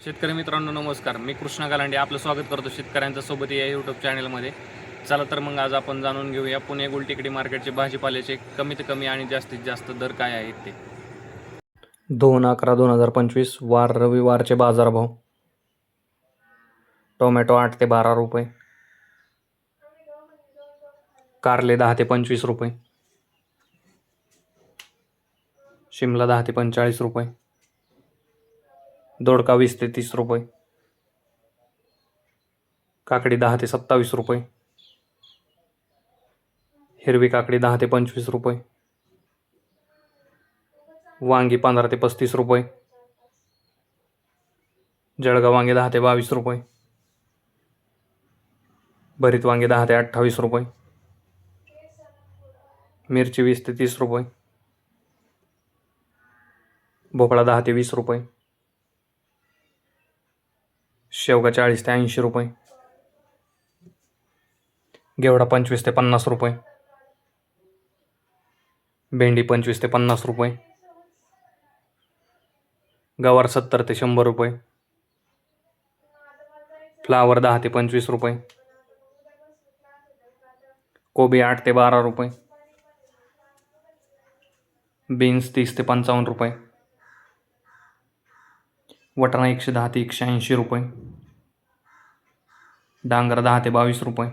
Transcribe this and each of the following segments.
शेतकरी मित्रांनो नमस्कार. मी कृष्णा गालांडे आपलं स्वागत करतो शेतकऱ्यांच्या सोबत या यूट्यूब चॅनलमध्ये चला तर मग आज आपण जाणून घेऊया पुणे गुलटेकडी मार्केटचे भाजीपाल्याचे कमीत कमी आणि जास्तीत जास्त दर काय आहेत ते. दोन अकरा दोन हजार पंचवीस वार रविवारचे बाजारभाव. टोमॅटो आठ ते बारा रुपये. कारले दहा ते पंचवीस रुपये. शिमला दहा ते पंचेचाळीस रुपये. दोडका वीस ते तीस रुपये. काकडी दहा ते सत्तावीस रुपये. हिरवी काकडी दहा ते पंचवीस रुपये. वांगी पंधरा ते पस्तीस रुपये. जळगाव वांगे दहा ते बावीस रुपये. भरीत वांगे दहा ते अठ्ठावीस रुपये. मिरची वीस ते तीस रुपये. भोपळा दहा ते वीस रुपये. शेवगा चाळीस ते ऐंशी रुपये. घेवडा पंचवीस ते पन्नास रुपये. भेंडी पंचवीस ते पन्नास रुपये. गवार सत्तर ते शंभर रुपये. फ्लावर दहा ते पंचवीस रुपये. कोबी आठ ते बारा रुपये. बीन्स तीस ते पंचावन्न रुपये. वटाणा एकशे दहा ते एकशे ऐंशी रुपये. डांगर दहा ते बावीस रुपये.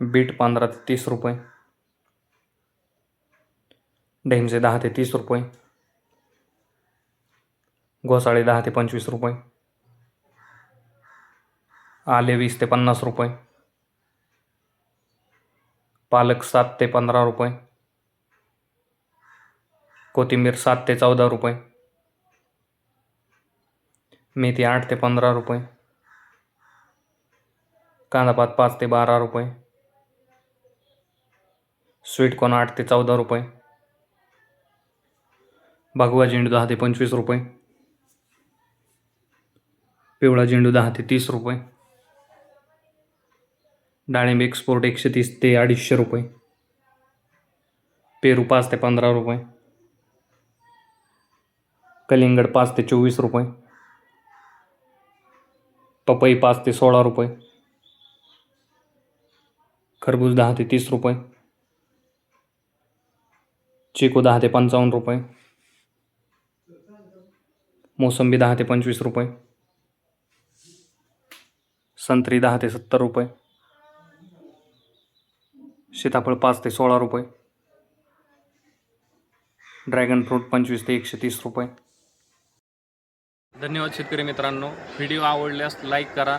बीट पंधरा ते तीस रुपये. ढेमसे दहा ते तीस रुपये. घोसाळे दहा ते पंचवीस रुपये. आले वीस ते पन्नास रुपये. पालक सात ते पंधरा रुपये. कोथिंबीर सात ते चौदा रुपये. मेथी आठ ते पंधरा रुपये. कांदापात पाच ते बारा रुपये. स्वीटकॉर्न आठ ते चौदा रुपये. भगवा झेंडू दहा ते पंचवीस रुपये. पिवळा झेंडू दहा ते तीस रुपये. डाळिंब एक्सपोर्ट एकशे तीस ते अडीचशे रुपये. पेरू पाच ते पंधरा रुपये. कलिंगड पाच ते चोवीस रुपये. पपई पाच ते सोळा रुपये. खरबूज दहा ते तीस रुपये. चिकू दहा ते पंचावन्न रुपये. मोसंबी दहा ते पंचवीस रुपये. संत्री दहा ते सत्तर रुपये. सीताफळ पाच ते सोळा रुपये. ड्रॅगन फ्रूट पंचवीस ते एकशे तीस रुपये. धन्यवाद शेतकरी मित्रांनो. व्हिडिओ आवडल्यास लाईक करा.